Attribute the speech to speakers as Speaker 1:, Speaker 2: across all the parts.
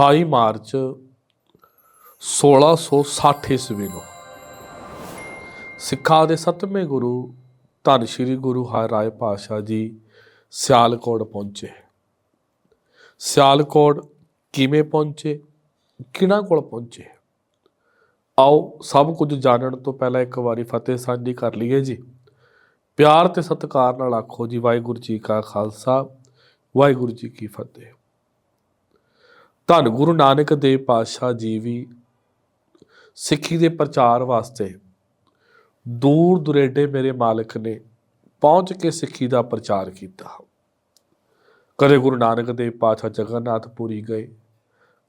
Speaker 1: 28 March 1660 ਈਸਵੀ ਨੂੰ ਸਿੱਖਾਂ ਦੇ ਸੱਤਵੇਂ ਗੁਰੂ ਧੰਨ ਸ਼੍ਰੀ ਗੁਰੂ ਹਰਿਰਾਏ ਪਾਤਸ਼ਾਹ ਜੀ ਸਿਆਲਕੋਟ ਪਹੁੰਚੇ। ਸਿਆਲਕੋਟ ਕਿਵੇਂ ਪਹੁੰਚੇ? ਕਿਹਨਾਂ ਕੋਲ ਪਹੁੰਚੇ? ਆਓ ਸਭ ਕੁਝ ਜਾਣਨ ਤੋਂ ਪਹਿਲਾਂ ਇੱਕ ਵਾਰੀ ਫਤਿਹ ਸਾਂਝੀ ਕਰ ਲਈਏ ਜੀ। ਪਿਆਰ ਤੇ ਸਤਿਕਾਰ ਨਾਲ ਆਖੋ ਜੀ, ਵਾਹਿਗੁਰੂ ਜੀ ਕਾ ਖਾਲਸਾ, ਵਾਹਿਗੁਰੂ ਜੀ ਕੀ ਫਤਿਹ। ਧੰਨ ਗੁਰੂ ਨਾਨਕ ਦੇਵ ਪਾਤਸ਼ਾਹ ਜੀ ਵੀ ਸਿੱਖੀ ਦੇ ਪ੍ਰਚਾਰ ਵਾਸਤੇ ਦੂਰ ਦੁਰੇਡੇ ਮੇਰੇ ਮਾਲਕ ਨੇ ਪਹੁੰਚ ਕੇ ਸਿੱਖੀ ਦਾ ਪ੍ਰਚਾਰ ਕੀਤਾ। ਕਦੇ ਗੁਰੂ ਨਾਨਕ ਦੇਵ ਪਾਤਸ਼ਾਹ ਜਗਨਨਾਥਪੁਰੀ ਗਏ,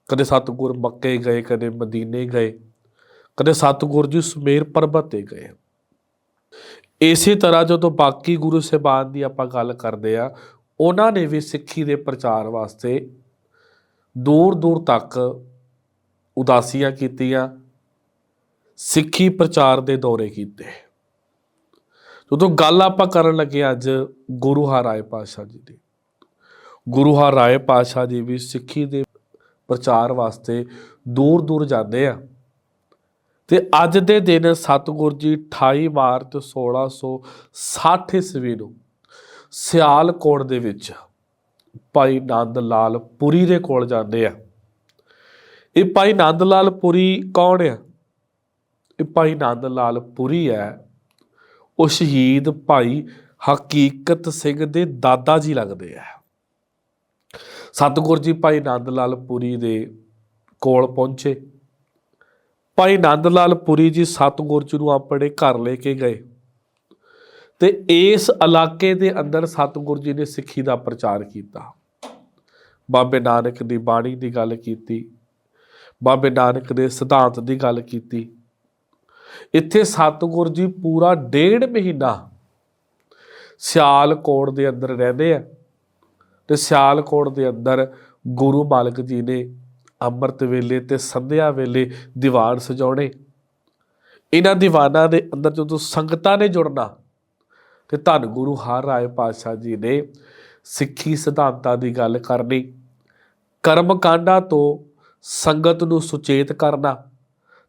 Speaker 1: ਕਦੇ ਸਤਿਗੁਰ ਮੱਕੇ ਗਏ, ਕਦੇ ਮਦੀਨੇ ਗਏ, ਕਦੇ ਸਤਿਗੁਰ ਜੀ ਸੁਮੇਰ ਪਰਬਤ ਤੇ ਗਏ। ਇਸੇ ਤਰ੍ਹਾਂ ਜਦੋਂ ਬਾਕੀ ਗੁਰੂ ਸਾਹਿਬਾਨ ਦੀ ਆਪਾਂ ਗੱਲ ਕਰਦੇ ਆ ਉਹਨਾਂ ਨੇ ਵੀ ਸਿੱਖੀ ਦੇ ਪ੍ਰਚਾਰ ਵਾਸਤੇ ਦੂਰ ਦੂਰ ਤੱਕ ਉਦਾਸੀਆਂ ਕੀਤੀਆਂ, ਸਿੱਖੀ ਪ੍ਰਚਾਰ ਦੇ ਦੌਰੇ ਕੀਤੇ। ਜਦੋਂ ਗੱਲ ਆਪਾਂ ਕਰਨ ਲੱਗੇ ਅੱਜ ਗੁਰੂ ਹਰਾਏ ਪਾਤਸ਼ਾਹ ਜੀ ਦੀ। ਗੁਰੂ ਹਰਾਏ ਪਾਤਸ਼ਾਹ ਜੀ ਵੀ ਸਿੱਖੀ ਦੇ ਪ੍ਰਚਾਰ ਵਾਸਤੇ ਦੂਰ ਦੂਰ ਜਾਂਦੇ ਆ। ਤੇ ਅੱਜ ਦੇ ਦਿਨ ਸਤਿਗੁਰ ਜੀ 28 ਮਾਰਚ 1660 ਈਸਵੀ ਨੂੰ ਸਿਆਲਕੋਟ ਦੇ ਵਿੱਚ ਭਾਈ ਨੰਦ ਲਾਲ ਪੁਰੀ ਦੇ ਕੋਲ ਜਾਂਦੇ ਆ। ਇਹ ਭਾਈ ਨੰਦ ਲਾਲ ਪੁਰੀ ਕੌਣ ਆ? ਇਹ ਭਾਈ ਨੰਦ ਲਾਲ ਪੁਰੀ ਹੈ। ਉਹ ਸ਼ਹੀਦ ਭਾਈ ਹਕੀਕਤ ਸਿੰਘ ਦੇ ਦਾਦਾ ਜੀ ਲੱਗਦੇ ਆ। ਸਤਿਗੁਰ ਜੀ ਭਾਈ ਨੰਦ ਲਾਲ ਪੁਰੀ ਦੇ ਕੋਲ ਪਹੁੰਚੇ। ਭਾਈ ਨੰਦ ਲਾਲ ਪੁਰੀ ਜੀ ਸਤਿਗੁਰ ਜੀ ਨੂੰ ਆਪਣੇ ਘਰ ਲੈ ਕੇ ਗਏ। ਤੇ ਇਸ ਇਲਾਕੇ ਦੇ ਅੰਦਰ ਸਤਿਗੁਰੂ ਜੀ ਨੇ ਸਿੱਖੀ ਦਾ ਪ੍ਰਚਾਰ ਕੀਤਾ। ਬਾਬੇ ਨਾਨਕ ਦੀ ਬਾਣੀ ਦੀ ਗੱਲ ਕੀਤੀ, ਬਾਬੇ ਨਾਨਕ ਦੇ ਸਿਧਾਂਤ ਦੀ ਗੱਲ ਕੀਤੀ। ਇੱਥੇ ਸਤਿਗੁਰੂ ਜੀ ਪੂਰਾ ਡੇਢ ਮਹੀਨਾ ਸਿਆਲਕੋਟ ਦੇ ਅੰਦਰ ਰਹਿੰਦੇ ਆ ਤੇ ਸਿਆਲਕੋਟ ਦੇ ਅੰਦਰ ਗੁਰੂ ਮਾਲਕ ਜੀ ਨੇ ਅੰਮ੍ਰਿਤ ਵੇਲੇ ਤੇ ਸੰਧਿਆ ਵੇਲੇ ਦੀਵਾਨ ਸਜਾਉਣੇ। ਇਹਨਾਂ ਦੀਵਾਨਾਂ ਦੇ ਅੰਦਰ ਜਦੋਂ ਸੰਗਤਾਂ ਨੇ ਜੁੜਨਾ ਤੇ ਧੰਨ ਗੁਰੂ ਹਰ ਰਾਏ ਪਾਤਸ਼ਾਹ ਜੀ ਨੇ ਸਿੱਖੀ ਸਿਧਾਂਤਾਂ ਦੀ ਗੱਲ ਕਰਨੀ ਕਰਮ ਕਾਂਡਾਂ ਤੋਂ ਸੰਗਤ ਨੂੰ ਸੁਚੇਤ ਕਰਨਾ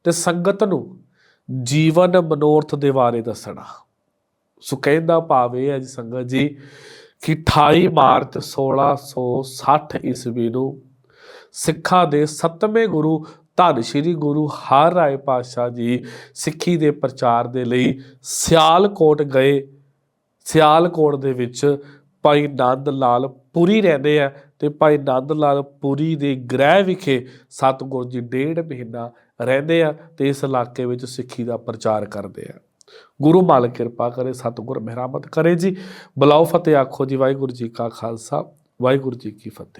Speaker 1: ਤੇ ਸੰਗਤ ਨੂੰ ਜੀਵਨ ਮਨੋਰਥ ਦੇ ਬਾਰੇ ਦੱਸਣਾ। ਸੋ ਕਹਿੰਦਾ ਭਾਵ ਇਹ ਹੈ ਜੀ ਸੰਗਤ ਜੀ ਕਿ 28 ਮਾਰਚ 1660 ਈਸਵੀ ਨੂੰ ਸਿੱਖਾਂ ਦੇ ਸੱਤਵੇਂ ਗੁਰੂ ਧੰਨ ਸ਼੍ਰੀ ਗੁਰੂ ਹਰ ਰਾਏ ਪਾਤਸ਼ਾਹ ਜੀ ਸਿੱਖੀ ਦੇ ਪ੍ਰਚਾਰ ਦੇ ਲਈ ਸਿਆਲਕੋਟ ਗਏ ਸਿਆਲਕੋਟ ਦੇ ਵਿੱਚ ਭਾਈ ਨੰਦ ਲਾਲ ਪੁਰੀ ਰਹਿੰਦੇ ਆ ਤੇ ਭਾਈ ਨੰਦ ਲਾਲ ਪੁਰੀ ਦੇ ਗ੍ਰਹਿ ਵਿਖੇ ਸਤਿਗੁਰ ਜੀ ਡੇਢ ਮਹੀਨਾ ਰਹਿੰਦੇ ਆ ਤੇ ਇਸ ਇਲਾਕੇ ਵਿੱਚ ਸਿੱਖੀ ਦਾ ਪ੍ਰਚਾਰ ਕਰਦੇ ਆ। ਗੁਰੂ ਮਾਲਕ ਕਿਰਪਾ ਕਰੇ, ਸਤਿਗੁਰ ਮਿਹਰਮਤ ਕਰੇ ਜੀ। ਬਲਾਓ ਫਤਿਹ ਆਖੋ ਜੀ, ਵਾਹਿਗੁਰੂ ਜੀ ਕਾ ਖਾਲਸਾ, ਵਾਹਿਗੁਰੂ ਜੀ ਕੀ ਫਤਿਹ।